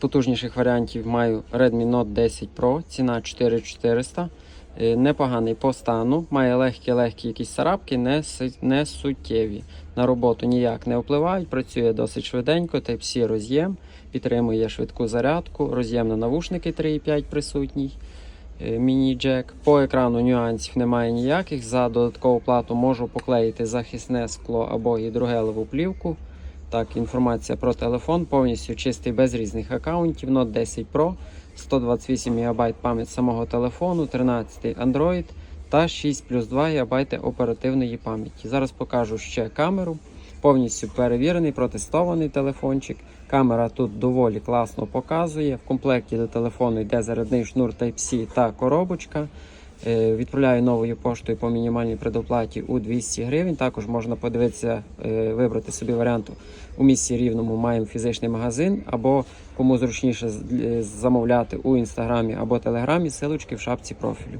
потужніших варіантів маю Redmi Note 10 Pro, ціна 4400. Е, Непоганий по стану, має легкі-легкі якісь царапки, не, не суттєві. На роботу ніяк не впливають, працює досить швиденько, Type-C роз'єм, підтримує швидку зарядку, роз'єм на навушники 3.5 присутній. е, Міні-джек. По екрану нюансів немає ніяких. За додаткову плату можу поклеїти захисне скло або гідрогелеву плівку. Так, інформація про телефон повністю чистий без різних аккаунтів. Note 10 Pro, 128 ГБ пам'ять самого телефону, 13 Android та 6 плюс 2 ГБ оперативної пам'яті. Зараз покажу ще камеру. Повністю перевірений, протестований телефончик. Камера тут доволі класно показує. В комплекті до телефону йде зарядний шнур Type-C та коробочка. Е, Відправляю новою поштою по мінімальній предоплаті у 200 гривень. Також можна подивитися, е, вибрати собі варіант у місті рівному. Маємо фізичний магазин, або кому зручніше е, замовляти у інстаграмі або телеграмі, силочки в шапці профілю.